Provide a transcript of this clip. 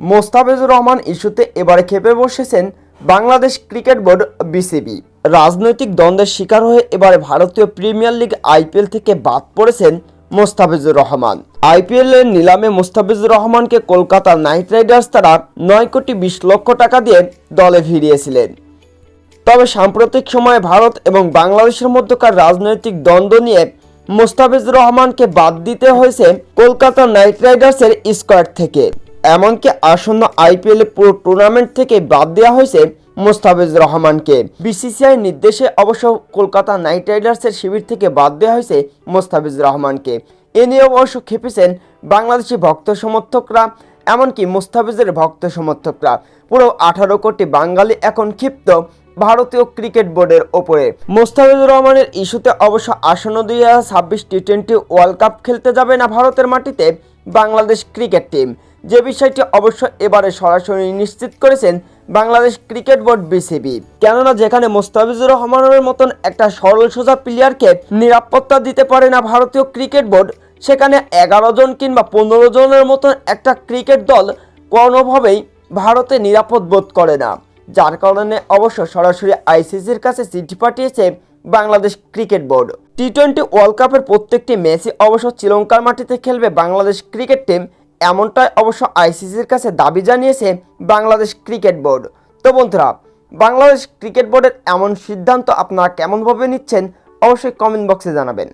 মোস্তাফিজুর রহমান ইস্যুতে এবারে খেপে বসেছেন বাংলাদেশ ক্রিকেট বোর্ড বিসিবি। রাজনৈতিক দ্বন্দ্বের শিকার হয়ে এবারে ভারতীয় প্রিমিয়ার লিগ আইপিএল থেকে বাদ পড়েছেন মোস্তাফিজুর রহমান। আইপিএল এর নিলামে মোস্তাফিজুর রহমানকে কলকাতা নাইট রাইডার্স তারা নয় কোটি বিশ লক্ষ টাকা দিয়ে দলে ভিড়িয়েছিলেন। তবে সাম্প্রতিক সময়ে ভারত এবং বাংলাদেশের মধ্যকার রাজনৈতিক দ্বন্দ্ব নিয়ে মোস্তাফিজুর রহমানকে বাদ দিতে হয়েছে কলকাতা নাইট রাইডার্সের স্কোয়াড থেকে। এমনকি আসন্ন আইপিএল পুরো টুর্নামেন্ট থেকে বাদ দেওয়া হয়েছে মোস্তাফিজ রহমানকে। বিসিসিআই নির্দেশে অবশ্য কলকাতা নাইট রাইডার্সের শিবির থেকে বাদ দেওয়া হয়েছে মোস্তাফিজ রহমানকে। এ নিয়ে অবশ্য খেপেছেন বাংলাদেশি ভক্ত সমর্থকরা। এমনকি মুস্তাফিজের ভক্ত সমর্থকরা। পুরো আঠারো কোটি বাঙালি এখন ক্ষিপ্ত ভারতীয় ক্রিকেট বোর্ডের ওপরে। মোস্তাফিজুর রহমানের ইস্যুতে অবশ্য আসন্ন দুই হাজার ছাব্বিশ টি টোয়েন্টি ওয়ার্ল্ড কাপ খেলতে যাবে না ভারতের মাটিতে বাংলাদেশ ক্রিকেট টিম। যে বিষয়টি অবশ্য এবারে সরাসরি নিশ্চিত করেছেন বাংলাদেশ ক্রিকেট বোর্ড বিসিবি। কেননা যেখানে মোস্তাফিজুর রহমানের মতন একটা সরল সোজা প্লেয়ারকে নিরাপত্তা দিতে পারে না ভারতীয় ক্রিকেট বোর্ড সেখানে এগারো জন কিংবা পনেরো জনের মতন একটা ক্রিকেট দল কোনোভাবেই ভারতে নিরাপদ বোধ করে না। যার কারণে অবশ্য সরাসরি আইসিসির কাছে চিঠি পাঠিয়েছে Bangladesh cricket board. T twenty world কাপের প্রত্যেকটি ম্যাচই অবশ্য শ্রীলঙ্কার মাটিতে খেলবে বাংলাদেশ ক্রিকেট টিম, এমনটাই অবশ্য আইসিসির কাছে দাবি জানিয়েছে বাংলাদেশ ক্রিকেট বোর্ড। তো বন্ধুরা, বাংলাদেশ ক্রিকেট বোর্ডের এমন সিদ্ধান্ত আপনারা কেমনভাবে নিচ্ছেন অবশ্যই কমেন্ট বক্সে জানাবেন।